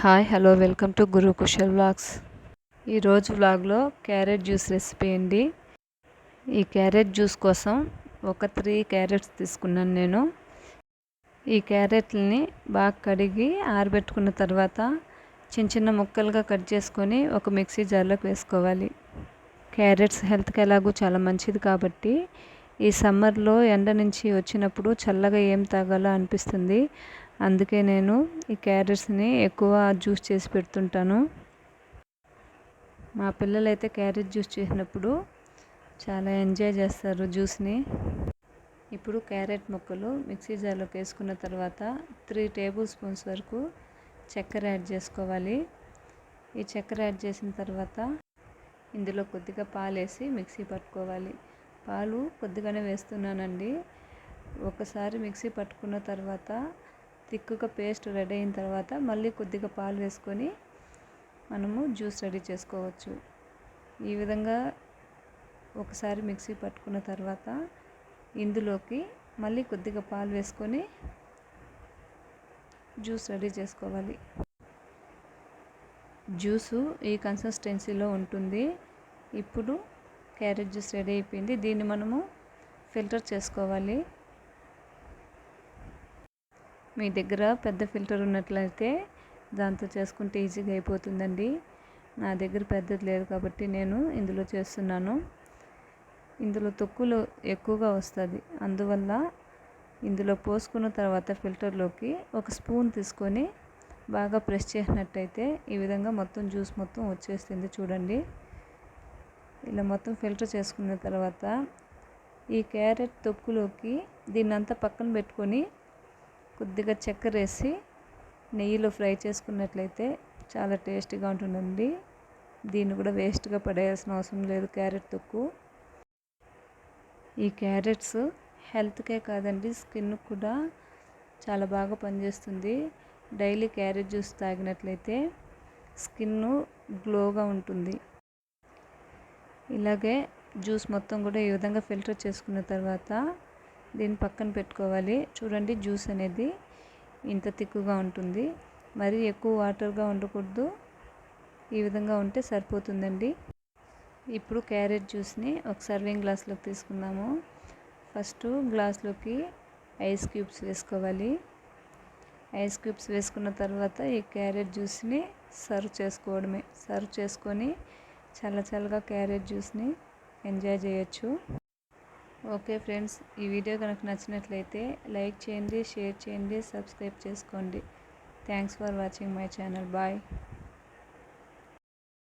Hi hello welcome to Guru Kushal vlogs ఈరోజు వ్లాగ్లో carrot juice recipe అండి. ఈ క్యారెట్ జ్యూస్ కోసం ఒక త్రీ క్యారెట్స్ తీసుకున్నాను నేను. ఈ క్యారెట్లని బాగా కడిగి ఆరబెట్టుకున్న తర్వాత చిన్న చిన్న ముక్కలుగా కట్ చేసుకొని ఒక మిక్సీ జార్లోకి వేసుకోవాలి. క్యారెట్స్ హెల్త్కి ఎలాగో చాలా మంచిది కాబట్టి ఈ సమ్మర్లో ఎండ నుంచి వచ్చినప్పుడు చల్లగా ఏం తాగాలో అనిపిస్తుంది. అందుకే నేను ఈ క్యారెట్స్ని ఎక్కువ జ్యూస్ చేసి పెడుతుంటాను. మా పిల్లలు అయితే క్యారెట్ జ్యూస్ చేసినప్పుడు చాలా ఎంజాయ్ చేస్తారు జ్యూస్ని. ఇప్పుడు క్యారెట్ ముక్కలు మిక్సీ జార్లోకి వేసుకున్న తర్వాత త్రీ టేబుల్ స్పూన్స్ వరకు చక్కెర యాడ్ చేసుకోవాలి. ఈ చక్కెర యాడ్ చేసిన తర్వాత ఇందులో కొద్దిగా పాలు వేసి మిక్సీ పట్టుకోవాలి. పాలు కొద్దిగానే వేస్తున్నానండి. ఒకసారి మిక్సీ పట్టుకున్న తర్వాత తిక్కుగా పేస్ట్ రెడీ అయిన తర్వాత మళ్ళీ కొద్దిగా పాలు వేసుకొని మనము జ్యూస్ రెడీ చేసుకోవచ్చు. ఈ విధంగా ఒకసారి మిక్సీ పట్టుకున్న తర్వాత ఇందులోకి మళ్ళీ కొద్దిగా పాలు వేసుకొని జ్యూస్ రెడీ చేసుకోవాలి. జ్యూసు ఈ కన్సిస్టెన్సీలో ఉంటుంది. ఇప్పుడు క్యారెట్ జ్యూస్ రెడీ అయిపోయింది. దీన్ని మనము ఫిల్టర్ చేసుకోవాలి. మీ దగ్గర పెద్ద ఫిల్టర్ ఉన్నట్లయితే దాంతో చేసుకుంటే ఈజీగా అయిపోతుందండి. నా దగ్గర పెద్దది లేదు కాబట్టి నేను ఇందులో చేస్తున్నాను. ఇందులో తొక్కులు ఎక్కువగా వస్తుంది. అందువల్ల ఇందులో పోసుకున్న తర్వాత ఫిల్టర్లోకి ఒక స్పూన్ తీసుకొని బాగా ప్రెస్ చేసినట్టయితే ఈ విధంగా మొత్తం జ్యూస్ మొత్తం వచ్చేస్తుంది చూడండి. ఇలా మొత్తం ఫిల్టర్ చేసుకున్న తర్వాత ఈ క్యారెట్ తొక్కులోకి దీన్నంతా పక్కన పెట్టుకొని కొద్దిగా చక్కెర వేసి నెయ్యిలో ఫ్రై చేసుకున్నట్లయితే చాలా టేస్టీగా ఉంటుందండి. దీన్ని కూడా వేస్ట్గా పడేయాల్సిన అవసరం లేదు క్యారెట్ తొక్కు ఈ క్యారెట్స్ హెల్త్కే కాదండి స్కిన్ కూడా చాలా బాగా పనిచేస్తుంది. డైలీ క్యారెట్ జ్యూస్ తాగినట్లయితే స్కిన్ గ్లోగా ఉంటుంది. ఇలాగే జ్యూస్ మొత్తం కూడా ఈ విధంగా ఫిల్టర్ చేసుకున్న తర్వాత దీన్ని పక్కన పెట్టుకోవాలి. చూడండి జ్యూస్ అనేది ఇంత తిక్కుగా ఉంటుంది. మరి ఎక్కువ వాటర్గా ఉండకూడదు. ఈ విధంగా ఉంటే సరిపోతుందండి. ఇప్పుడు క్యారెట్ జ్యూస్ని ఒక సర్వింగ్ గ్లాస్లోకి తీసుకుందాము. ఫస్ట్ గ్లాస్లోకి ఐస్ క్యూబ్స్ వేసుకోవాలి. ఐస్ క్యూబ్స్ వేసుకున్న తర్వాత ఈ క్యారెట్ జ్యూస్ని సర్వ్ చేసుకోవడమే సర్వ్ చేసుకొని చల్ల చల్లగా క్యారెట్ జ్యూస్ని ఎంజాయ్ చేయొచ్చు. ఓకే ఫ్రెండ్స్ ఈ వీడియో కనుక నచ్చినట్లయితే లైక్ చేయండి షేర్ చేయండి సబ్స్క్రైబ్ చేసుకోండి. Thanks for watching my channel. Bye.